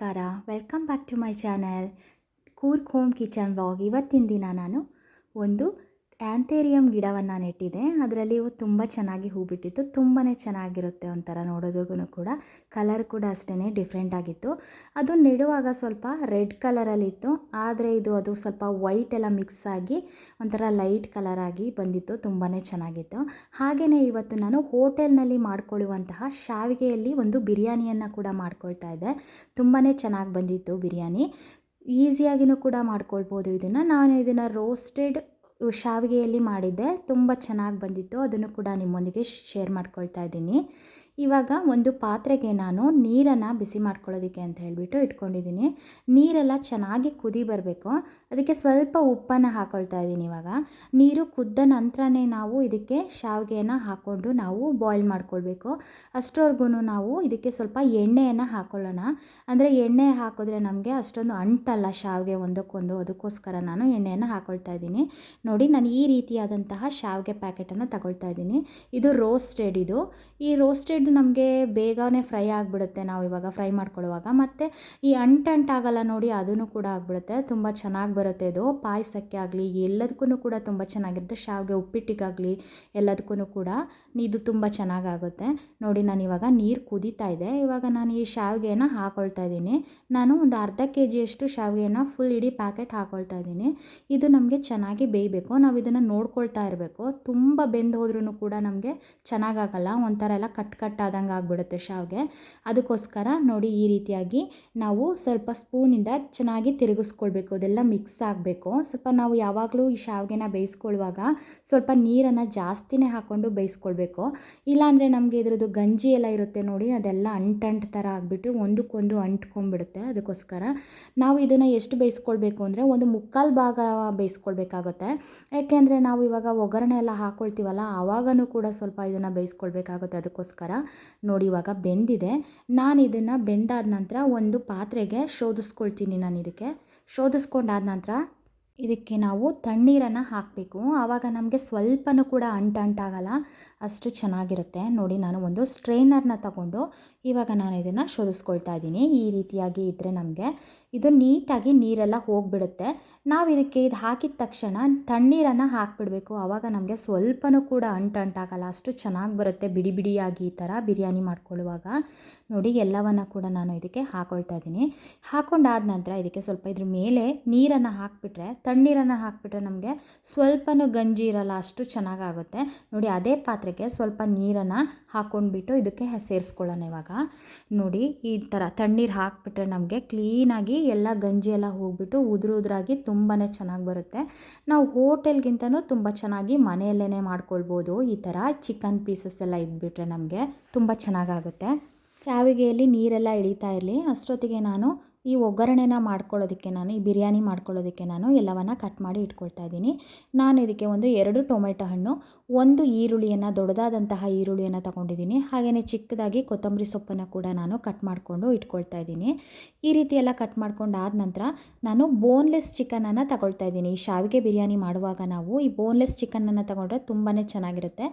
ನಮಸ್ಕಾರ. Welcome back to my channel Coorg home kitchen vlog ಇವತ್ತಿನ ದಿನ ನಾನು ಒಂದು ಆ್ಯಂಥೇರಿಯಂ ಗಿಡವನ್ನು ನೆಟ್ಟಿದೆ. ಅದರಲ್ಲಿ ತುಂಬ ಚೆನ್ನಾಗಿ ಹೂ ಬಿಟ್ಟಿತ್ತು ತುಂಬಾ ಚೆನ್ನಾಗಿರುತ್ತೆ ಒಂಥರ ನೋಡೋದಕ್ಕೂ ಕೂಡ. ಕಲರ್ ಕೂಡ ಅಷ್ಟೇ ಡಿಫ್ರೆಂಟ್ ಆಗಿತ್ತು. ಅದು ನೆಡುವಾಗ ಸ್ವಲ್ಪ ರೆಡ್ ಕಲರಲ್ಲಿತ್ತು ಆದರೆ ಇದು ಅದು ಸ್ವಲ್ಪ ವೈಟ್ ಎಲ್ಲ ಮಿಕ್ಸ್ ಆಗಿ ಒಂಥರ ಲೈಟ್ ಕಲರ್ ಆಗಿ ಬಂದಿತ್ತು. ತುಂಬಾ ಚೆನ್ನಾಗಿತ್ತು. ಹಾಗೆಯೇ ಇವತ್ತು ನಾನು ಹೋಟೆಲ್ನಲ್ಲಿ ಮಾಡ್ಕೊಳ್ಳುವಂತಹ ಶಾವಿಗೆಯಲ್ಲಿ ಒಂದು ಬಿರಿಯಾನಿಯನ್ನು ಕೂಡ ಮಾಡ್ಕೊಳ್ತಾ ಇದ್ದೆ. ತುಂಬಾ ಚೆನ್ನಾಗಿ ಬಂದಿತ್ತು ಬಿರಿಯಾನಿ. ಈಸಿಯಾಗಿಯೂ ಕೂಡ ಮಾಡ್ಕೊಳ್ಬೋದು ಇದನ್ನು. ನಾನು ಇದನ್ನು ರೋಸ್ಟೆಡ್ ಶಾವಿಗೆಯಲ್ಲಿ ಮಾಡಿದ್ದೆ ತುಂಬ ಚೆನ್ನಾಗಿ ಬಂದಿತ್ತು. ಅದನ್ನು ಕೂಡ ನಿಮ್ಮೊಂದಿಗೆ ಶೇರ್ ಮಾಡ್ಕೊಳ್ತಾ ಇದ್ದೀನಿ. ಇವಾಗ ಒಂದು ಪಾತ್ರೆಗೆ ನಾನು ನೀರನ್ನು ಬಿಸಿ ಮಾಡ್ಕೊಳ್ಳೋದಕ್ಕೆ ಅಂತ ಹೇಳಿಬಿಟ್ಟು ಇಟ್ಕೊಂಡಿದ್ದೀನಿ. ನೀರೆಲ್ಲ ಚೆನ್ನಾಗಿ ಕುದಿ ಬರಬೇಕು. ಅದಕ್ಕೆ ಸ್ವಲ್ಪ ಉಪ್ಪನ್ನು ಹಾಕ್ಕೊಳ್ತಾ ಇದ್ದೀನಿ ಇವಾಗ. ನೀರು ಕುದ್ದ ನಂತರನೇ ನಾವು ಇದಕ್ಕೆ ಶಾವಿಗೆಯನ್ನು ಹಾಕ್ಕೊಂಡು ನಾವು ಬಾಯ್ಲ್ ಮಾಡ್ಕೊಳ್ಬೇಕು. ಅಷ್ಟರವರೆಗೂ ನಾವು ಇದಕ್ಕೆ ಸ್ವಲ್ಪ ಎಣ್ಣೆಯನ್ನು ಹಾಕ್ಕೊಳ್ಳೋಣ ಅಂದರೆ ಎಣ್ಣೆ ಹಾಕಿದ್ರೆ ನಮಗೆ ಅಷ್ಟೊಂದು ಅಂಟಲ್ಲ ಶಾವಿಗೆ ಒಂದಕ್ಕೊಂದು. ಅದಕ್ಕೋಸ್ಕರ ನಾನು ಎಣ್ಣೆಯನ್ನು ಹಾಕ್ಕೊಳ್ತಾ ಇದ್ದೀನಿ. ನೋಡಿ, ನಾನು ಈ ರೀತಿಯಾದಂತಹ ಶಾವಿಗೆ ಪ್ಯಾಕೆಟನ್ನು ತಗೊಳ್ತಾ ಇದ್ದೀನಿ. ಇದು ರೋಸ್ಟೆಡ್ ಇದು. ಈ ರೋಸ್ಟೆಡ್ ನಮಗೆ ಬೇಗನೆ ಫ್ರೈ ಆಗಿಬಿಡುತ್ತೆ ನಾವು ಇವಾಗ ಫ್ರೈ ಮಾಡ್ಕೊಳ್ಳುವಾಗ. ಮತ್ತು ಈ ಅಂಟಂಟಾಗಲ್ಲ ನೋಡಿ ಅದನ್ನು ಕೂಡ ಆಗಿಬಿಡುತ್ತೆ. ತುಂಬ ಚೆನ್ನಾಗಿ ಬರುತ್ತೆ ಇದು. ಪಾಯಸಕ್ಕೆ ಆಗಲಿ ಎಲ್ಲದಕ್ಕೂ ಕೂಡ ತುಂಬ ಚೆನ್ನಾಗಿರುತ್ತೆ. ಶಾವಿಗೆ, ಉಪ್ಪಿಟ್ಟಿಗಾಗಲಿ ಎಲ್ಲದಕ್ಕೂ ಕೂಡ ಇದು ತುಂಬ ಚೆನ್ನಾಗಾಗುತ್ತೆ ನೋಡಿ ನಾನು ಇವಾಗ ನೀರು ಕುದೀತಾ ಇದೆ. ಇವಾಗ ನಾನು ಈ ಶಾವಿಗೆನ ಹಾಕೊಳ್ತಾ ಇದ್ದೀನಿ. ನಾನು ಒಂದು ಅರ್ಧ ಕೆ ಜಿಯಷ್ಟು ಶಾವಿಗೆನ ಫುಲ್ ಇಡೀ ಪ್ಯಾಕೆಟ್ ಹಾಕೊಳ್ತಾ ಇದ್ದೀನಿ. ಇದು ನಮಗೆ ಚೆನ್ನಾಗಿ ಬೇಯಬೇಕು. ನಾವು ಇದನ್ನು ನೋಡ್ಕೊಳ್ತಾ ಇರಬೇಕು. ತುಂಬ ಬೆಂದು ಹೋದ್ರೂ ಕೂಡ ನಮಗೆ ಚೆನ್ನಾಗಾಗಲ್ಲ ಒಂಥರ ಎಲ್ಲ ಕಟ್ ಕಟ್ ಆದಂಗೆ ಆಗಿಬಿಡುತ್ತೆ ಶಾವಿಗೆ. ಅದಕ್ಕೋಸ್ಕರ ನೋಡಿ ಈ ರೀತಿಯಾಗಿ ನಾವು ಸ್ವಲ್ಪ ಸ್ಪೂನಿಂದ ಚೆನ್ನಾಗಿ ತಿರುಗಿಸ್ಕೊಳ್ಬೇಕು, ಅದೆಲ್ಲ ಮಿಕ್ಸ್ ಆಗಬೇಕು. ಸ್ವಲ್ಪ ನಾವು ಯಾವಾಗಲೂ ಈ ಶಾವಿಗೆನ ಬೇಯಿಸ್ಕೊಳ್ಳುವಾಗ ಸ್ವಲ್ಪ ನೀರನ್ನು ಜಾಸ್ತಿನೇ ಹಾಕ್ಕೊಂಡು ಬೇಯಿಸ್ಕೊಳ್ಬೇಕು. ಇಲ್ಲಾಂದರೆ ನಮಗೆ ಇದ್ರದ್ದು ಗಂಜಿ ಎಲ್ಲ ಇರುತ್ತೆ ನೋಡಿ, ಅದೆಲ್ಲ ಅಂಟಂಟು ಥರ ಆಗಿಬಿಟ್ಟು ಒಂದಕ್ಕೊಂದು ಅಂಟ್ಕೊಂಡ್ಬಿಡುತ್ತೆ. ಅದಕ್ಕೋಸ್ಕರ ನಾವು ಇದನ್ನು ಎಷ್ಟು ಬೇಯಿಸ್ಕೊಳ್ಬೇಕು ಅಂದರೆ ಒಂದು ಮುಕ್ಕಾಲು ಭಾಗ ಬೇಯಿಸ್ಕೊಳ್ಬೇಕಾಗುತ್ತೆ. ಯಾಕೆಂದರೆ ನಾವು ಇವಾಗ ಒಗ್ಗರಣೆ ಎಲ್ಲ ಹಾಕ್ಕೊಳ್ತೀವಲ್ಲ ಆವಾಗನೂ ಕೂಡ ಸ್ವಲ್ಪ ಇದನ್ನು ಬೇಯಿಸ್ಕೊಳ್ಬೇಕಾಗುತ್ತೆ ಅದಕ್ಕೋಸ್ಕರ. ನೋಡಿ ಇವಾಗ ಬೆಂದಿದೆ. ನಾನು ಇದನ್ನು ಬೆಂದಾದ ನಂತರ ಒಂದು ಪಾತ್ರೆಗೆ ಶೋಧಿಸ್ಕೊಳ್ತೀನಿ ನಾನು ಇದಕ್ಕೆ. ಶೋಧಿಸ್ಕೊಂಡಾದ ನಂತರ ಇದಕ್ಕೆ ನಾವು ತಣ್ಣೀರನ್ನು ಹಾಕಬೇಕು. ಆವಾಗ ನಮಗೆ ಸ್ವಲ್ಪನೂ ಕೂಡ ಅಂಟಂಟಾಗಲ್ಲ ಅಷ್ಟು ಚೆನ್ನಾಗಿರುತ್ತೆ. ನೋಡಿ, ನಾನು ಒಂದು ಸ್ಟ್ರೈನರ್ನ ತಗೊಂಡು ಇವಾಗ ನಾನು ಇದನ್ನು ಶೋಧಿಸ್ಕೊಳ್ತಾ ಇದ್ದೀನಿ. ಈ ರೀತಿಯಾಗಿ ಇದ್ದರೆ ನಮಗೆ ಇದು ನೀಟಾಗಿ ನೀರೆಲ್ಲ ಹೋಗಿಬಿಡುತ್ತೆ. ನಾವು ಇದಕ್ಕೆ ಇದು ಹಾಕಿದ ತಕ್ಷಣ ತಣ್ಣೀರನ್ನು ಹಾಕಿಬಿಡಬೇಕು. ಆವಾಗ ನಮಗೆ ಸ್ವಲ್ಪನೂ ಕೂಡ ಅಂಟಂಟಾಗಲ್ಲ ಅಷ್ಟು ಚೆನ್ನಾಗಿ ಬರುತ್ತೆ ಬಿಡಿ ಬಿಡಿಯಾಗಿ ಈ ಥರ ಬಿರಿಯಾನಿ ಮಾಡ್ಕೊಳ್ಳುವಾಗ. ನೋಡಿ, ಎಲ್ಲವನ್ನು ಕೂಡ ನಾನು ಇದಕ್ಕೆ ಹಾಕೊಳ್ತಾ ಇದ್ದೀನಿ. ಹಾಕೊಂಡಾದ ನಂತರ ಇದಕ್ಕೆ ಸ್ವಲ್ಪ ಇದ್ರ ಮೇಲೆ ನೀರನ್ನು ಹಾಕಿಬಿಟ್ರೆ, ತಣ್ಣೀರನ್ನು ಹಾಕಿಬಿಟ್ರೆ ನಮಗೆ ಸ್ವಲ್ಪನೂ ಗಂಜಿ ಇರಲ್ಲ. ಅಷ್ಟು ಚೆನ್ನಾಗಾಗುತ್ತೆ. ನೋಡಿ, ಅದೇ ಪಾತ್ರೆಗೆ ಸ್ವಲ್ಪ ನೀರನ್ನು ಹಾಕ್ಕೊಂಡ್ಬಿಟ್ಟು ಇದಕ್ಕೆ ಸೇರಿಸ್ಕೊಳ್ಳೋಣ ಇವಾಗ. ನೋಡಿ, ಈ ಥರ ತಣ್ಣೀರು ಹಾಕಿಬಿಟ್ರೆ ನಮಗೆ ಕ್ಲೀನಾಗಿ ಎಲ್ಲ ಗಂಜಿ ಎಲ್ಲ ಹೋಗ್ಬಿಟ್ಟು ಉದುರು ಉದುರಾಗಿ ತುಂಬಾ ಚೆನ್ನಾಗಿ ಬರುತ್ತೆ. ನಾವು ಹೋಟೆಲ್ಗಿಂತನೂ ತುಂಬ ಚೆನ್ನಾಗಿ ಮನೆಯಲ್ಲೇ ಮಾಡ್ಕೊಳ್ಬೋದು. ಈ ಥರ ಚಿಕನ್ ಪೀಸಸ್ ಎಲ್ಲ ಇದ್ಬಿಟ್ರೆ ನಮಗೆ ತುಂಬ ಚೆನ್ನಾಗಾಗುತ್ತೆ. ಶಾವಿಗೆಯಲ್ಲಿ ನೀರೆಲ್ಲ ಇಳಿತಾ ಇರಲಿ. ಅಷ್ಟೊತ್ತಿಗೆ ನಾನು ಈ ಒಗ್ಗರಣೆನ ಮಾಡ್ಕೊಳ್ಳೋದಕ್ಕೆ ನಾನು, ಈ ಬಿರಿಯಾನಿ ಮಾಡ್ಕೊಳ್ಳೋದಕ್ಕೆ ನಾನು ಎಲ್ಲವನ್ನು ಕಟ್ ಮಾಡಿ ಇಟ್ಕೊಳ್ತಾ ಇದ್ದೀನಿ. ನಾನು ಇದಕ್ಕೆ ಒಂದು ಎರಡು ಟೊಮೆಟೊ ಹಣ್ಣು, ಒಂದು ಈರುಳ್ಳಿಯನ್ನು, ದೊಡ್ಡದಾದಂತಹ ಈರುಳ್ಳಿಯನ್ನು ತಗೊಂಡಿದ್ದೀನಿ. ಹಾಗೆಯೇ ಚಿಕ್ಕದಾಗಿ ಕೊತ್ತಂಬರಿ ಸೊಪ್ಪನ್ನು ಕೂಡ ನಾನು ಕಟ್ ಮಾಡಿಕೊಂಡು ಇಟ್ಕೊಳ್ತಾ ಇದ್ದೀನಿ. ಈ ರೀತಿ ಎಲ್ಲ ಕಟ್ ಮಾಡ್ಕೊಂಡಾದ ನಂತರ ನಾನು ಬೋನ್ಲೆಸ್ ಚಿಕನನ್ನು ತಗೊಳ್ತಾ ಇದ್ದೀನಿ. ಈ ಶಾವಿಗೆ ಬಿರಿಯಾನಿ ಮಾಡುವಾಗ ನಾವು ಈ ಬೋನ್ಲೆಸ್ ಚಿಕನನ್ನು ತಗೊಂಡ್ರೆ ತುಂಬಾ ಚೆನ್ನಾಗಿರುತ್ತೆ.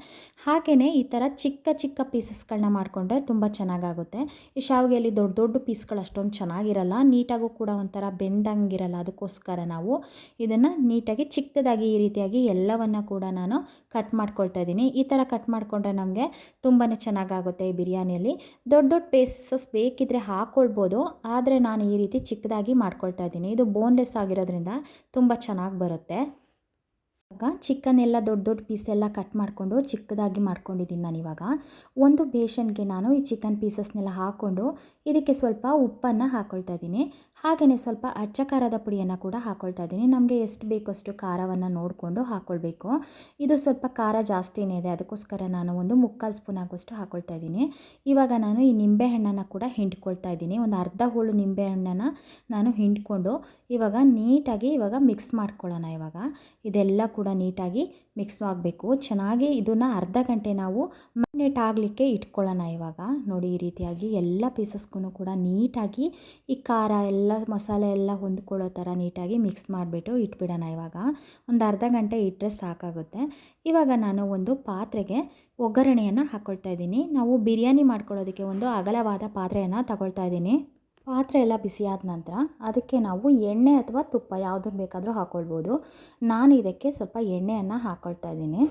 ಹಾಗೆಯೇ ಈ ಥರ ಚಿಕ್ಕ ಚಿಕ್ಕ ಪೀಸಸ್ಗಳನ್ನ ಮಾಡಿಕೊಂಡ್ರೆ ತುಂಬ ಚೆನ್ನಾಗಾಗುತ್ತೆ. ಈ ಶಾವಿಗೆಯಲ್ಲಿ ದೊಡ್ಡ ದೊಡ್ಡ ಪೀಸ್ಗಳು ಅಷ್ಟೊಂದು ಚೆನ್ನಾಗಿರಲ್ಲ. ನೀಟಾಗೂ ಕೂಡ ಒಂಥರ ಬೆಂದಂಗಿರಲ್ಲ, ಅದಕ್ಕೋಸ್ಕರ ನಾವು ಇದನ್ನು ನೀಟಾಗಿ ಚಿಕ್ಕದಾಗಿ ಈ ರೀತಿಯಾಗಿ ಎಲ್ಲವನ್ನು ಕೂಡ ನಾನು ಕಟ್ ಮಾಡ್ಕೊಳ್ತಾ ಇದ್ದೀನಿ. ಈ ಥರ ಕಟ್ ಮಾಡಿಕೊಂಡ್ರೆ ನಮಗೆ ತುಂಬಾ ಚೆನ್ನಾಗಾಗುತ್ತೆ ಈ ಬಿರಿಯಾನಿಯಲ್ಲಿ. ದೊಡ್ಡ ದೊಡ್ಡ ಪೇಸಸ್ ಬೇಕಿದ್ದರೆ ಹಾಕ್ಕೊಳ್ಬೋದು ಆದರೆ ನಾನು ಈ ರೀತಿ ಚಿಕ್ಕದಾಗಿ ಮಾಡ್ಕೊಳ್ತಾ ಇದ್ದೀನಿ. ಇದು ಬೋನ್ಲೆಸ್ ಆಗಿರೋದ್ರಿಂದ ತುಂಬ ಚೆನ್ನಾಗಿ ಬರುತ್ತೆ. ಇವಾಗ ಚಿಕನ್ ಎಲ್ಲ ದೊಡ್ಡ ದೊಡ್ಡ ಪೀಸ್ ಎಲ್ಲ ಕಟ್ ಮಾಡಿಕೊಂಡು ಚಿಕ್ಕದಾಗಿ ಮಾಡ್ಕೊಂಡಿದ್ದೀನಿ ನಾನು ಇವಾಗ. ಒಂದು ಬೇಷನ್ಗೆ ನಾನು ಈ ಚಿಕನ್ ಪೀಸಸ್ನೆಲ್ಲ ಹಾಕ್ಕೊಂಡು ಇದಕ್ಕೆ ಸ್ವಲ್ಪ ಉಪ್ಪನ್ನು ಹಾಕ್ಕೊಳ್ತಾ ಇದ್ದೀನಿ ಹಾಗೆಯೇ ಸ್ವಲ್ಪ ಅಚ್ಚ ಖಾರದ ಪುಡಿಯನ್ನು ಕೂಡ ಹಾಕ್ಕೊಳ್ತಾ ಇದ್ದೀನಿ ನಮಗೆ ಎಷ್ಟು ಬೇಕೋ ಅಷ್ಟು ಖಾರವನ್ನು ನೋಡಿಕೊಂಡು ಹಾಕ್ಕೊಳ್ಬೇಕು ಇದು ಸ್ವಲ್ಪ ಖಾರ ಜಾಸ್ತಿನೇ ಇದೆ. ಅದಕ್ಕೋಸ್ಕರ ನಾನು ಒಂದು ಮುಕ್ಕಾಲು ಸ್ಪೂನ್ ಆಗೋಷ್ಟು ಹಾಕ್ಕೊಳ್ತಾ ಇದ್ದೀನಿ ಇವಾಗ ನಾನು ಈ ನಿಂಬೆಹಣ್ಣನ್ನು ಕೂಡ ಹಿಂಡ್ಕೊಳ್ತಾ ಇದ್ದೀನಿ ಒಂದು ಅರ್ಧ ಹೋಳು ನಿಂಬೆಹಣ್ಣನ್ನು ನಾನು ಹಿಂಡ್ಕೊಂಡು ಇವಾಗ ನೀಟಾಗಿ ಇವಾಗ ಮಿಕ್ಸ್ ಮಾಡ್ಕೊಳ್ಳೋಣ ಇವಾಗ. ಇದೆಲ್ಲ ಕೂಡ ನೀಟಾಗಿ ಮಿಕ್ಸ್ ಆಗಬೇಕು ಚೆನ್ನಾಗಿ ಇದನ್ನು ಅರ್ಧ ಗಂಟೆ ನಾವು ಮ್ಯಾರಿನೇಟ್ ಆಗಲಿಕ್ಕೆ ಇಟ್ಕೊಳ್ಳೋಣ ಇವಾಗ. ನೋಡಿ ಈ ರೀತಿಯಾಗಿ ಎಲ್ಲ ಪೀಸಸ್ಗೂ ಕೂಡ ನೀಟಾಗಿ ಈ ಖಾರ ಎಲ್ಲ ಮಸಾಲೆ ಎಲ್ಲ ಹೊಂದ್ಕೊಳ್ಳೋ ಥರ ನೀಟಾಗಿ ಮಿಕ್ಸ್ ಮಾಡಿಬಿಟ್ಟು ಇಟ್ಬಿಡೋಣ ಇವಾಗ. ಒಂದು ಅರ್ಧ ಗಂಟೆ ಇಟ್ಟರೆ ಸಾಕಾಗುತ್ತೆ. ಇವಾಗ ನಾನು ಒಂದು ಪಾತ್ರೆಗೆ ಒಗ್ಗರಣೆಯನ್ನು ಹಾಕ್ಕೊಳ್ತಾ ಇದ್ದೀನಿ. ನಾವು ಬಿರಿಯಾನಿ ಮಾಡ್ಕೊಳ್ಳೋದಕ್ಕೆ ಒಂದು ಅಗಲವಾದ ಪಾತ್ರೆಯನ್ನು ತಗೊಳ್ತಾ ಇದ್ದೀನಿ. ಪಾತ್ರೆ ಎಲ್ಲ ಬಿಸಿಯಾದ ನಂತರ ಅದಕ್ಕೆ ನಾವು ಎಣ್ಣೆ ಅಥವಾ ತುಪ್ಪ ಯಾವುದನ್ನು ಬೇಕಾದರೂ ಹಾಕ್ಕೊಳ್ಬೋದು ನಾನು ಇದಕ್ಕೆ ಸ್ವಲ್ಪ ಎಣ್ಣೆಯನ್ನು ಹಾಕ್ಕೊಳ್ತಾ ಇದ್ದೀನಿ.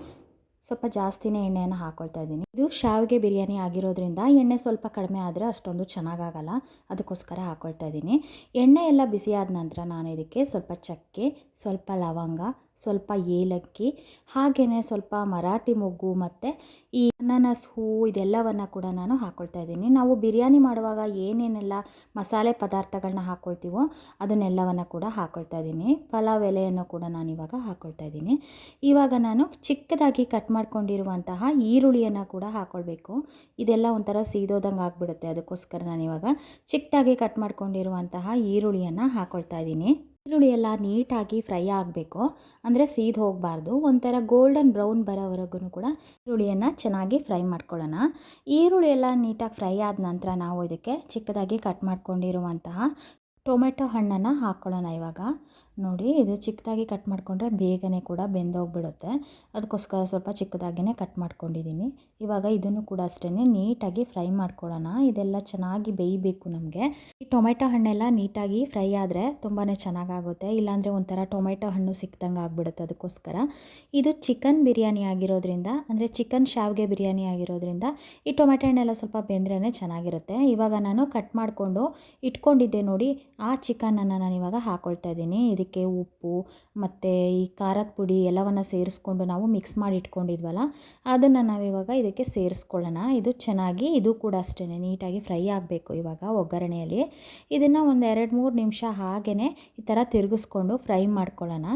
ಸ್ವಲ್ಪ ಜಾಸ್ತಿನೇ ಎಣ್ಣೆಯನ್ನು ಹಾಕ್ಕೊಳ್ತಾ ಇದ್ದೀನಿ. ಇದು ಶಾವಿಗೆ ಬಿರಿಯಾನಿ ಆಗಿರೋದ್ರಿಂದ ಎಣ್ಣೆ ಸ್ವಲ್ಪ ಕಡಿಮೆ ಆದರೆ ಅಷ್ಟೊಂದು ಚೆನ್ನಾಗಾಗಲ್ಲ. ಅದಕ್ಕೋಸ್ಕರ ಹಾಕ್ಕೊಳ್ತಾ ಇದ್ದೀನಿ. ಎಣ್ಣೆ ಎಲ್ಲ ಬಿಸಿಯಾದ ನಂತರ ನಾನು ಇದಕ್ಕೆ ಸ್ವಲ್ಪ ಚಕ್ಕೆ, ಸ್ವಲ್ಪ ಲವಂಗ ಸ್ವಲ್ಪ ಏಲಕ್ಕಿ ಹಾಗೆಯೇ ಸ್ವಲ್ಪ ಮರಾಠಿ ಮೊಗ್ಗು ಮತ್ತು ಈ ಅನಾನಸ್ ಹೂವು ಇದೆಲ್ಲವನ್ನು ಕೂಡ ನಾನು ಹಾಕ್ಕೊಳ್ತಾ ಇದ್ದೀನಿ. ನಾವು ಬಿರಿಯಾನಿ ಮಾಡುವಾಗ ಏನೇನೆಲ್ಲ ಮಸಾಲೆ ಪದಾರ್ಥಗಳನ್ನ ಹಾಕ್ಕೊಳ್ತೀವೋ ಅದನ್ನೆಲ್ಲವನ್ನು ಕೂಡ ಹಾಕ್ಕೊಳ್ತಾ ಇದ್ದೀನಿ. ಪಲಾವ್ ಎಲೆಯನ್ನು ಕೂಡ ನಾನು ಇವಾಗ ಹಾಕ್ಕೊಳ್ತಾ ಇದ್ದೀನಿ. ಇವಾಗ ನಾನು ಚಿಕ್ಕದಾಗಿ ಕಟ್ ಮಾಡ್ಕೊಂಡಿರುವಂತಹ ಈರುಳ್ಳಿಯನ್ನು ಕೂಡ ಹಾಕ್ಕೊಳ್ಬೇಕು ಇದೆಲ್ಲ ಒಂಥರ ಸೀದೋದಂಗೆ ಆಗಿಬಿಡುತ್ತೆ. ಅದಕ್ಕೋಸ್ಕರ ನಾನು ಇವಾಗ ಚಿಕ್ಕದಾಗಿ ಕಟ್ ಮಾಡ್ಕೊಂಡಿರುವಂತಹ ಈರುಳ್ಳಿಯನ್ನು ಹಾಕ್ಕೊಳ್ತಾ ಇದ್ದೀನಿ. ಈರುಳ್ಳಿ ಎಲ್ಲ ನೀಟಾಗಿ ಫ್ರೈ ಆಗಬೇಕು. ಅಂದರೆ ಸೀದ್ ಹೋಗಬಾರ್ದು. ಒಂಥರ ಗೋಲ್ಡನ್ ಬ್ರೌನ್ ಬರೋವರೆಗೂ ಕೂಡ ಈರುಳ್ಳಿಯನ್ನು ಚೆನ್ನಾಗಿ ಫ್ರೈ ಮಾಡ್ಕೊಳ್ಳೋಣ. ಈರುಳ್ಳಿ ಎಲ್ಲ ನೀಟಾಗಿ ಫ್ರೈ ಆದ ನಂತರ ನಾವು ಇದಕ್ಕೆ ಚಿಕ್ಕದಾಗಿ ಕಟ್ ಮಾಡ್ಕೊಂಡಿರುವಂತಹ ಟೊಮೆಟೊ ಹಣ್ಣನ್ನು ಹಾಕ್ಕೊಳ್ಳೋಣ ಇವಾಗ. ನೋಡಿ ಇದು ಚಿಕ್ಕದಾಗಿ ಕಟ್ ಮಾಡಿಕೊಂಡ್ರೆ ಬೇಗನೆ ಕೂಡ ಬೆಂದೋಗ್ಬಿಡುತ್ತೆ. ಅದಕ್ಕೋಸ್ಕರ ಸ್ವಲ್ಪ ಚಿಕ್ಕದಾಗಿಯೇ ಕಟ್ ಮಾಡ್ಕೊಂಡಿದ್ದೀನಿ. ಇವಾಗ ಇದನ್ನು ಕೂಡ ಅಷ್ಟೇ ನೀಟಾಗಿ ಫ್ರೈ ಮಾಡ್ಕೊಳ್ಳೋಣ. ಇದೆಲ್ಲ ಚೆನ್ನಾಗಿ ಬೇಯಬೇಕು ನಮಗೆ. ಈ ಟೊಮೆಟೊ ಹಣ್ಣೆಲ್ಲ ನೀಟಾಗಿ ಫ್ರೈ ಆದರೆ ತುಂಬಾ ಚೆನ್ನಾಗಾಗುತ್ತೆ. ಇಲ್ಲಾಂದರೆ ಒಂಥರ ಟೊಮೆಟೊ ಹಣ್ಣು ಸಿಕ್ದಂಗೆ ಆಗಿಬಿಡುತ್ತೆ ಅದಕ್ಕೋಸ್ಕರ. ಇದು ಚಿಕನ್ ಬಿರಿಯಾನಿ ಆಗಿರೋದ್ರಿಂದ, ಅಂದರೆ ಚಿಕನ್ ಶಾವಿಗೆ ಬಿರಿಯಾನಿ ಆಗಿರೋದ್ರಿಂದ ಈ ಟೊಮೆಟೊ ಹಣ್ಣೆಲ್ಲ ಸ್ವಲ್ಪ ಬೆಂದ್ರೇ ಚೆನ್ನಾಗಿರುತ್ತೆ. ಇವಾಗ ನಾನು ಕಟ್ ಮಾಡಿಕೊಂಡು ಇಟ್ಕೊಂಡಿದ್ದೆ ನೋಡಿ, ಆ ಚಿಕನನ್ನು ನಾನು ಇವಾಗ ಹಾಕ್ಕೊಳ್ತಾ ಇದ್ದೀನಿ ಉಪ್ಪು ಮತ್ತು ಈ ಖಾರದ ಪುಡಿ ಎಲ್ಲವನ್ನು ಸೇರಿಸ್ಕೊಂಡು ನಾವು ಮಿಕ್ಸ್ ಮಾಡಿ ಇಟ್ಕೊಂಡಿದ್ವಲ್ಲ ಅದನ್ನು ನಾವಿವಾಗ ಇದಕ್ಕೆ ಸೇರಿಸ್ಕೊಳ್ಳೋಣ. ಇದು ಚೆನ್ನಾಗಿ, ಇದು ಕೂಡ ಅಷ್ಟೇ ನೀಟಾಗಿ ಫ್ರೈ ಆಗಬೇಕು ಇವಾಗ ಒಗ್ಗರಣೆಯಲ್ಲಿ. ಇದನ್ನು ಒಂದು ಎರಡು ಮೂರು ನಿಮಿಷ ಹಾಗೆಯೇ ಈ ಥರ ತಿರುಗಿಸ್ಕೊಂಡು ಫ್ರೈ ಮಾಡ್ಕೊಳ್ಳೋಣ.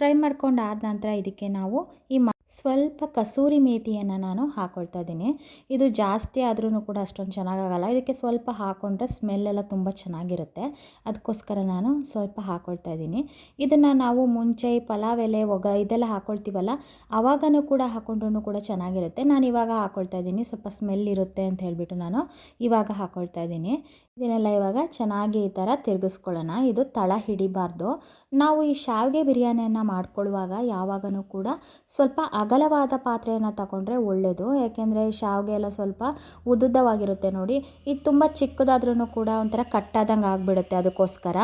ಫ್ರೈ ಮಾಡ್ಕೊಂಡು ಆದ ನಂತರ ಇದಕ್ಕೆ ನಾವು ಈ ಸ್ವಲ್ಪ ಕಸೂರಿ ಮೇಥಿಯನ್ನು ನಾನು ಹಾಕ್ಕೊಳ್ತಾ ಇದ್ದೀನಿ. ಇದು ಜಾಸ್ತಿ ಆದ್ರೂ ಕೂಡ ಅಷ್ಟೊಂದು ಚೆನ್ನಾಗಾಗಲ್ಲ. ಇದಕ್ಕೆ ಸ್ವಲ್ಪ ಹಾಕ್ಕೊಂಡ್ರೆ ಸ್ಮೆಲ್ಲೆಲ್ಲ ತುಂಬ ಚೆನ್ನಾಗಿರುತ್ತೆ. ಅದಕ್ಕೋಸ್ಕರ ನಾನು ಸ್ವಲ್ಪ ಹಾಕ್ಕೊಳ್ತಾ ಇದ್ದೀನಿ. ಇದನ್ನು ನಾವು ಮುಂಚೆ ಪಲಾವ್ ಎಲೆ, ಒಗ ಇದೆಲ್ಲ ಹಾಕ್ಕೊಳ್ತೀವಲ್ಲ ಆವಾಗನೂ ಕೂಡ ಹಾಕ್ಕೊಂಡ್ರೂ ಕೂಡ ಚೆನ್ನಾಗಿರುತ್ತೆ. ನಾನು ಇವಾಗ ಹಾಕ್ಕೊಳ್ತಾ ಇದ್ದೀನಿ. ಸ್ವಲ್ಪ ಸ್ಮೆಲ್ ಇರುತ್ತೆ ಅಂತ ಹೇಳಿಬಿಟ್ಟು ನಾನು ಇವಾಗ ಹಾಕ್ಕೊಳ್ತಾ ಇದ್ದೀನಿ. ಇದನ್ನೆಲ್ಲ ಇವಾಗ ಚೆನ್ನಾಗಿ ಈ ಥರ ತಿರುಗಿಸ್ಕೊಳ್ಳೋಣ. ಇದು ತಳ ಹಿಡಿಬಾರ್ದು. ನಾವು ಈ ಶಾವಿಗೆ ಬಿರಿಯಾನಿಯನ್ನು ಮಾಡ್ಕೊಳ್ಳುವಾಗ ಯಾವಾಗಲೂ ಕೂಡ ಸ್ವಲ್ಪ ಅಗಲವಾದ ಪಾತ್ರೆಯನ್ನು ತಗೊಂಡ್ರೆ ಒಳ್ಳೆಯದು ಯಾಕೆಂದರೆ ಶಾವಿಗೆ ಎಲ್ಲ ಸ್ವಲ್ಪ ಉದ್ದುದ್ದವಾಗಿರುತ್ತೆ ನೋಡಿ. ಇದು ತುಂಬ ಚಿಕ್ಕದಾದ್ರೂ ಕೂಡ ಒಂಥರ ಕಟ್ಟಾದಂಗೆ ಆಗಿಬಿಡುತ್ತೆ ಅದಕ್ಕೋಸ್ಕರ.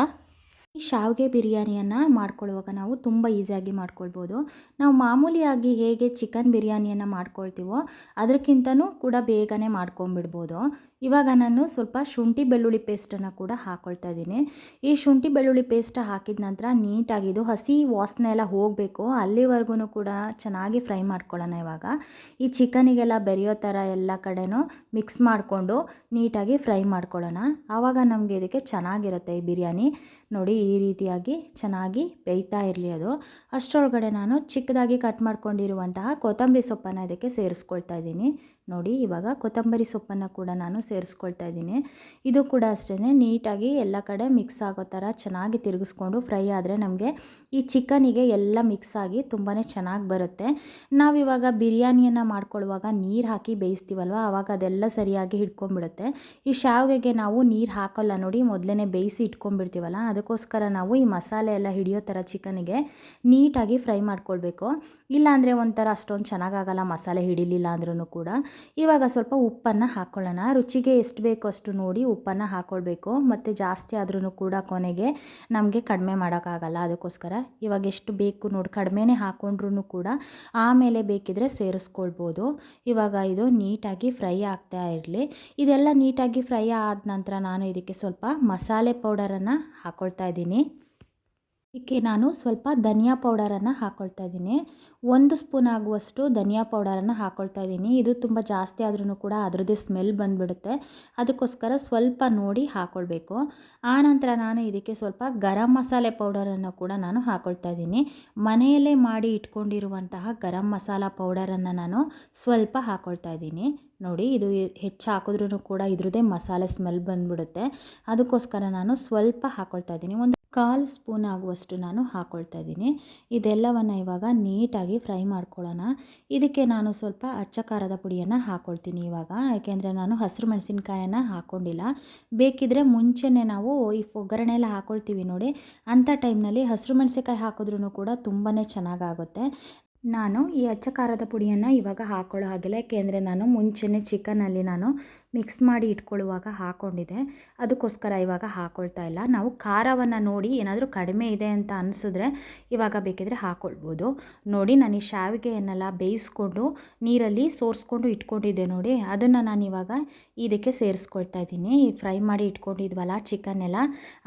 ಈ ಶಾವಿಗೆ ಬಿರಿಯಾನಿಯನ್ನು ಮಾಡ್ಕೊಳ್ಳುವಾಗ ನಾವು ತುಂಬ ಈಸಿಯಾಗಿ ಮಾಡ್ಕೊಳ್ಬೋದು. ನಾವು ಮಾಮೂಲಿಯಾಗಿ ಹೇಗೆ ಚಿಕನ್ ಬಿರಿಯಾನಿಯನ್ನು ಮಾಡ್ಕೊಳ್ತೀವೋ ಅದಕ್ಕಿಂತನೂ ಕೂಡ ಬೇಗನೆ ಮಾಡ್ಕೊಂಬಿಡ್ಬೋದು ಇವಾಗ ನಾನು ಸ್ವಲ್ಪ ಶುಂಠಿ ಬೆಳ್ಳುಳ್ಳಿ ಪೇಸ್ಟನ್ನು ಕೂಡ ಹಾಕ್ಕೊಳ್ತಾ ಇದ್ದೀನಿ. ಈ ಶುಂಠಿ ಬೆಳ್ಳುಳ್ಳಿ ಪೇಸ್ಟ್ ಹಾಕಿದ ನಂತರ ನೀಟಾಗಿದ್ದು ಹಸಿ ವಾಸನೆ ಎಲ್ಲ ಹೋಗಬೇಕು. ಅಲ್ಲಿವರೆಗೂ ಕೂಡ ಚೆನ್ನಾಗಿ ಫ್ರೈ ಮಾಡ್ಕೊಳ್ಳೋಣ ಇವಾಗ. ಈ ಚಿಕನಿಗೆಲ್ಲ ಬೆರೆಯೋ ಥರ ಎಲ್ಲ ಕಡೆನೂ ಮಿಕ್ಸ್ ಮಾಡಿಕೊಂಡು ನೀಟಾಗಿ ಫ್ರೈ ಮಾಡ್ಕೊಳ್ಳೋಣ. ಆವಾಗ ನಮಗೆ ಇದಕ್ಕೆ ಚೆನ್ನಾಗಿರುತ್ತೆ ಈ ಬಿರಿಯಾನಿ. ನೋಡಿ ಈ ರೀತಿಯಾಗಿ ಚೆನ್ನಾಗಿ ಬೇಯ್ತಾ ಇರಲಿ ಅದು. ಅಷ್ಟರೊಳಗಡೆ ನಾನು ಚಿಕ್ಕದಾಗಿ ಕಟ್ ಮಾಡ್ಕೊಂಡಿರುವಂತಹ ಕೊತ್ತಂಬರಿ ಸೊಪ್ಪನ್ನು ಇದಕ್ಕೆ ಸೇರಿಸ್ಕೊಳ್ತಾ ಇದ್ದೀನಿ. ನೋಡಿ, ಇವಾಗ ಕೊತ್ತಂಬರಿ ಸೊಪ್ಪನ್ನು ಕೂಡ ನಾನು ಸೇರಿಸ್ಕೊಳ್ತಾ ಇದ್ದೀನಿ. ಇದು ಕೂಡ ಅಷ್ಟೇ ನೀಟಾಗಿ ಎಲ್ಲ ಕಡೆ ಮಿಕ್ಸ್ ಆಗೋ ಥರ ಚೆನ್ನಾಗಿ ತಿರುಗಿಸ್ಕೊಂಡು ಫ್ರೈ ಆದರೆ ನಮಗೆ ಈ ಚಿಕನಿಗೆ ಎಲ್ಲ ಮಿಕ್ಸ್ ಆಗಿ ತುಂಬಾ ಚೆನ್ನಾಗಿ ಬರುತ್ತೆ. ನಾವಿವಾಗ ಬಿರಿಯಾನಿಯನ್ನು ಮಾಡ್ಕೊಳ್ಳುವಾಗ ನೀರು ಹಾಕಿ ಬೇಯಿಸ್ತೀವಲ್ವ? ಆವಾಗ ಅದೆಲ್ಲ ಸರಿಯಾಗಿ ಹಿಡ್ಕೊಂಡ್ಬಿಡುತ್ತೆ. ಈ ಶಾವಿಗೆಗೆ ನಾವು ನೀರು ಹಾಕೋಲ್ಲ ನೋಡಿ ಮೊದಲೇ ಬೇಯಿಸಿ ಇಟ್ಕೊಂಡ್ಬಿಡ್ತೀವಲ್ಲ? ಅದಕ್ಕೋಸ್ಕರ ನಾವು ಈ ಮಸಾಲೆ ಎಲ್ಲ ಹಿಡಿಯೋ ಥರ ಚಿಕನಿಗೆ ನೀಟಾಗಿ ಫ್ರೈ ಮಾಡ್ಕೊಳ್ಬೇಕು. ಇಲ್ಲಾಂದರೆ ಒಂಥರ ಅಷ್ಟೊಂದು ಚೆನ್ನಾಗಾಗಲ್ಲ ಮಸಾಲೆ ಹಿಡಿಲಿಲ್ಲ ಅಂದ್ರೂ ಕೂಡ. ಇವಾಗ ಸ್ವಲ್ಪ ಉಪ್ಪನ್ನು ಹಾಕ್ಕೊಳ್ಳೋಣ ರುಚಿಗೆ ಎಷ್ಟು ಬೇಕೋ ಅಷ್ಟು ನೋಡಿ ಉಪ್ಪನ್ನು ಹಾಕ್ಕೊಳ್ಬೇಕು ಮತ್ತು ಜಾಸ್ತಿ ಆದ್ರೂ ಕೂಡ ಕೊನೆಗೆ ನಮಗೆ ಕಡಿಮೆ ಮಾಡೋಕ್ಕಾಗಲ್ಲ. ಅದಕ್ಕೋಸ್ಕರ ಇವಾಗ ಎಷ್ಟು ಬೇಕು ನೋಡಿ, ಕಡಿಮೆನೇ ಹಾಕೊಂಡ್ರೂ ಕೂಡ ಆಮೇಲೆ ಬೇಕಿದ್ರೆ ಸೇರಿಸ್ಕೊಳ್ಬೋದು. ಇವಾಗ ಇದು ನೀಟಾಗಿ ಫ್ರೈ ಆಗ್ತಾ ಇರಲಿ. ಇದೆಲ್ಲ ನೀಟಾಗಿ ಫ್ರೈ ಆದ ನಂತರ ನಾನು ಇದಕ್ಕೆ ಸ್ವಲ್ಪ ಮಸಾಲೆ ಪೌಡರನ್ನು ಹಾಕ್ಕೊಳ್ತಾ ಇದ್ದೀನಿ. ಇದಕ್ಕೆ ನಾನು ಸ್ವಲ್ಪ ಧನಿಯಾ ಪೌಡರನ್ನು ಹಾಕ್ಕೊಳ್ತಾ ಇದ್ದೀನಿ. ಒಂದು ಸ್ಪೂನ್ ಆಗುವಷ್ಟು ಧನಿಯಾ ಪೌಡರನ್ನು ಹಾಕ್ಕೊಳ್ತಾ ಇದ್ದೀನಿ. ಇದು ತುಂಬ ಜಾಸ್ತಿ ಆದ್ರೂ ಕೂಡ ಅದರದ್ದೇ ಸ್ಮೆಲ್ ಬಂದುಬಿಡುತ್ತೆ. ಅದಕ್ಕೋಸ್ಕರ ಸ್ವಲ್ಪ ನೋಡಿ ಹಾಕ್ಕೊಳ್ಬೇಕು ಆನಂತರ ನಾನು ಇದಕ್ಕೆ ಸ್ವಲ್ಪ ಗರಂ ಮಸಾಲೆ ಪೌಡರನ್ನು ಕೂಡ ನಾನು ಹಾಕ್ಕೊಳ್ತಾ ಇದ್ದೀನಿ. ಮನೆಯಲ್ಲೇ ಮಾಡಿ ಇಟ್ಕೊಂಡಿರುವಂತಹ ಗರಂ ಮಸಾಲ ಪೌಡರನ್ನು ನಾನು ಸ್ವಲ್ಪ ಹಾಕ್ಕೊಳ್ತಾ ಇದ್ದೀನಿ. ನೋಡಿ, ಇದು ಹೆಚ್ಚು ಹಾಕಿದ್ರೂ ಕೂಡ ಇದ್ರದ್ದೇ ಮಸಾಲೆ ಸ್ಮೆಲ್ ಬಂದುಬಿಡುತ್ತೆ. ಅದಕ್ಕೋಸ್ಕರ ನಾನು ಸ್ವಲ್ಪ ಹಾಕ್ಕೊಳ್ತಾ ಇದ್ದೀನಿ. ಒಂದು ಕಾಲು ಸ್ಪೂನ್ ಆಗುವಷ್ಟು ನಾನು ಹಾಕ್ಕೊಳ್ತಾ ಇದ್ದೀನಿ. ಇದೆಲ್ಲವನ್ನು ಇವಾಗ ನೀಟಾಗಿ ಫ್ರೈ ಮಾಡ್ಕೊಳ್ಳೋಣ. ಇದಕ್ಕೆ ನಾನು ಸ್ವಲ್ಪ ಅಚ್ಚ ಖಾರದ ಪುಡಿಯನ್ನು ಹಾಕ್ಕೊಳ್ತೀನಿ ಇವಾಗ. ಯಾಕೆಂದರೆ ನಾನು ಹಸಿರು ಮೆಣಸಿನ್ಕಾಯನ್ನು ಹಾಕ್ಕೊಂಡಿಲ್ಲ ಬೇಕಿದ್ರೆ ಮುಂಚೆನೇ ನಾವು ಈ ಒಗ್ಗರಣೆ ಎಲ್ಲ ಹಾಕ್ಕೊಳ್ತೀವಿ ನೋಡಿ. ಅಂಥ ಟೈಮ್ನಲ್ಲಿ ಹಸಿರು ಮೆಣಸಿನ್ಕಾಯಿ ಹಾಕಿದ್ರೂ ಕೂಡ ತುಂಬಾ ಚೆನ್ನಾಗಾಗುತ್ತೆ. ನಾನು ಈ ಅಚ್ಚ ಖಾರದ ಪುಡಿಯನ್ನು ಇವಾಗ ಹಾಕ್ಕೊಳ್ಳೋ ಹಾಗಿಲ್ಲ. ಯಾಕೆಂದರೆ ನಾನು ಮುಂಚೆನೇ ಚಿಕನಲ್ಲಿ ನಾನು ಮಿಕ್ಸ್ ಮಾಡಿ ಇಟ್ಕೊಳ್ಳುವಾಗ ಹಾಕ್ಕೊಂಡಿದ್ದೆ ಅದಕ್ಕೋಸ್ಕರ ಇವಾಗ ಹಾಕ್ಕೊಳ್ತಾ ಇಲ್ಲ. ನಾವು ಖಾರವನ್ನು ನೋಡಿ ಏನಾದರೂ ಕಡಿಮೆ ಇದೆ ಅಂತ ಅನಿಸಿದ್ರೆ ಇವಾಗ ಬೇಕಿದ್ರೆ ಹಾಕ್ಕೊಳ್ಬೋದು ನೋಡಿ, ನಾನು ಈ ಶಾವಿಗೆಯನ್ನೆಲ್ಲ ಬೇಯಿಸ್ಕೊಂಡು ನೀರಲ್ಲಿ ಸೋರಿಸ್ಕೊಂಡು ಇಟ್ಕೊಂಡಿದ್ದೆ ನೋಡಿ. ಅದನ್ನು ನಾನು ಇವಾಗ ಇದಕ್ಕೆ ಸೇರಿಸ್ಕೊಳ್ತಾ ಇದ್ದೀನಿ. ಈ ಫ್ರೈ ಮಾಡಿ ಇಟ್ಕೊಂಡಿದ್ವಲ್ಲ ಚಿಕನ್ನೆಲ್ಲ,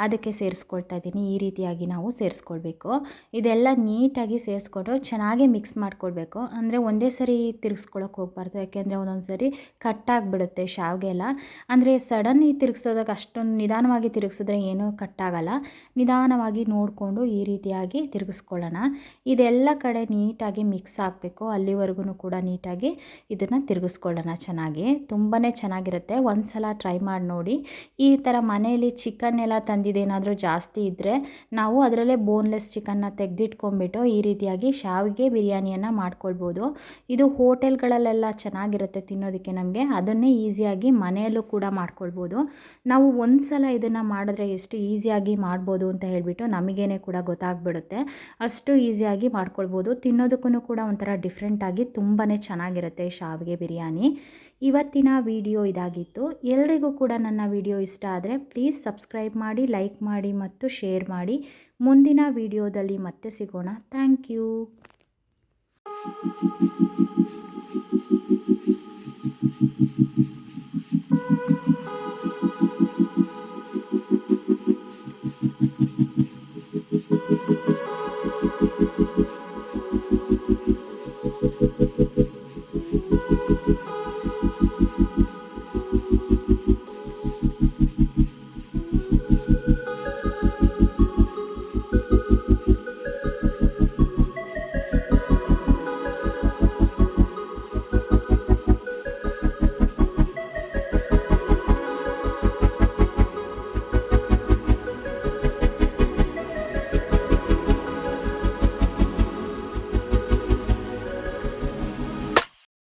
ಅದಕ್ಕೆ ಸೇರಿಸ್ಕೊಳ್ತಾ ಇದ್ದೀನಿ. ಈ ರೀತಿಯಾಗಿ ನಾವು ಸೇರಿಸ್ಕೊಳ್ಬೇಕು. ಇದೆಲ್ಲ ನೀಟಾಗಿ ಸೇರಿಸ್ಕೊಂಡು ಚೆನ್ನಾಗಿ ಮಿಕ್ಸ್ ಮಾಡ್ಕೊಳ್ಬೇಕು. ಅಂದರೆ ಒಂದೇ ಸರಿ ತಿರ್ಗಿಸ್ಕೊಳಕ್ಕೆ ಹೋಗ್ಬಾರ್ದು. ಯಾಕೆಂದರೆ ಒಂದೊಂದು ಸರಿ ಕಟ್ಟಾಗಿಬಿಡುತ್ತೆ ಶಾವಿಗೆ ಎಲ್ಲ ಅಂದರೆ ಸಡನ್ ತಿರುಗಿಸೋದಾಗ ಅಷ್ಟೊಂದು ನಿಧಾನವಾಗಿ ತಿರುಗಿಸಿದ್ರೆ ಏನೂ ಕಟ್ಟಾಗಲ್ಲ. ನಿಧಾನವಾಗಿ ನೋಡಿಕೊಂಡು ಈ ರೀತಿಯಾಗಿ ತಿರುಗಿಸ್ಕೊಳ್ಳೋಣ. ಇದೆಲ್ಲ ಕಡೆ ನೀಟಾಗಿ ಮಿಕ್ಸ್ ಆಗಬೇಕು. ಅಲ್ಲಿವರೆಗೂ ಕೂಡ ನೀಟಾಗಿ ಇದನ್ನು ತಿರುಗಿಸ್ಕೊಳ್ಳೋಣ ಚೆನ್ನಾಗಿ. ತುಂಬಾ ಚೆನ್ನಾಗಿರುತ್ತೆ. ಒಂದು ಸಲ ಟ್ರೈ ಮಾಡಿ ನೋಡಿ. ಈ ಥರ ಮನೆಯಲ್ಲಿ ಚಿಕನ್ ಎಲ್ಲ ತಂದಿದ್ದೇನಾದರೂ ಜಾಸ್ತಿ ಇದ್ದರೆ ನಾವು ಅದರಲ್ಲೇ ಬೋನ್ಲೆಸ್ ಚಿಕನ್ನ ತೆಗೆದಿಟ್ಕೊಂಡ್ಬಿಟ್ಟು ಈ ರೀತಿಯಾಗಿ ಶಾವಿಗೆ ಬಿರಿಯಾನಿಯನ್ನು ಮಾಡ್ಕೊಳ್ಬೋದು. ಇದು ಹೋಟೆಲ್ಗಳಲ್ಲೆಲ್ಲ ಚೆನ್ನಾಗಿರುತ್ತೆ ತಿನ್ನೋದಕ್ಕೆ ನಮಗೆ. ಅದನ್ನೇ ಈಸಿಯಾಗಿ ಮನೆಯಲ್ಲೂ ಕೂಡ ಮಾಡ್ಕೊಳ್ಬೋದು. ನಾವು ಒಂದು ಸಲ ಇದನ್ನು ಮಾಡಿದ್ರೆ ಎಷ್ಟು ಈಸಿಯಾಗಿ ಮಾಡ್ಬೋದು ಅಂತ ಹೇಳಿಬಿಟ್ಟು ನಮಗೇನೆ ಕೂಡ ಗೊತ್ತಾಗ್ಬಿಡುತ್ತೆ. ಅಷ್ಟು ಈಸಿಯಾಗಿ ಮಾಡ್ಕೊಳ್ಬೋದು. ತಿನ್ನೋದಕ್ಕೂ ಕೂಡ ಒಂಥರ ಡಿಫ್ರೆಂಟಾಗಿ ತುಂಬಾ ಚೆನ್ನಾಗಿರುತ್ತೆ ಶಾವಿಗೆ ಬಿರಿಯಾನಿ. ಇವತ್ತಿನ ವಿಡಿಯೋ ಇದಾಗಿತ್ತು. ಎಲ್ರಿಗೂ ಕೂಡ ನನ್ನ ವಿಡಿಯೋ ಇಷ್ಟ ಆದರೆ ಪ್ಲೀಸ್ ಸಬ್ಸ್ಕ್ರೈಬ್ ಮಾಡಿ ಲೈಕ್ ಮಾಡಿ ಮತ್ತು ಶೇರ್ ಮಾಡಿ. ಮುಂದಿನ ವಿಡಿಯೋದಲ್ಲಿ ಮತ್ತೆ ಸಿಗೋಣ. Thank you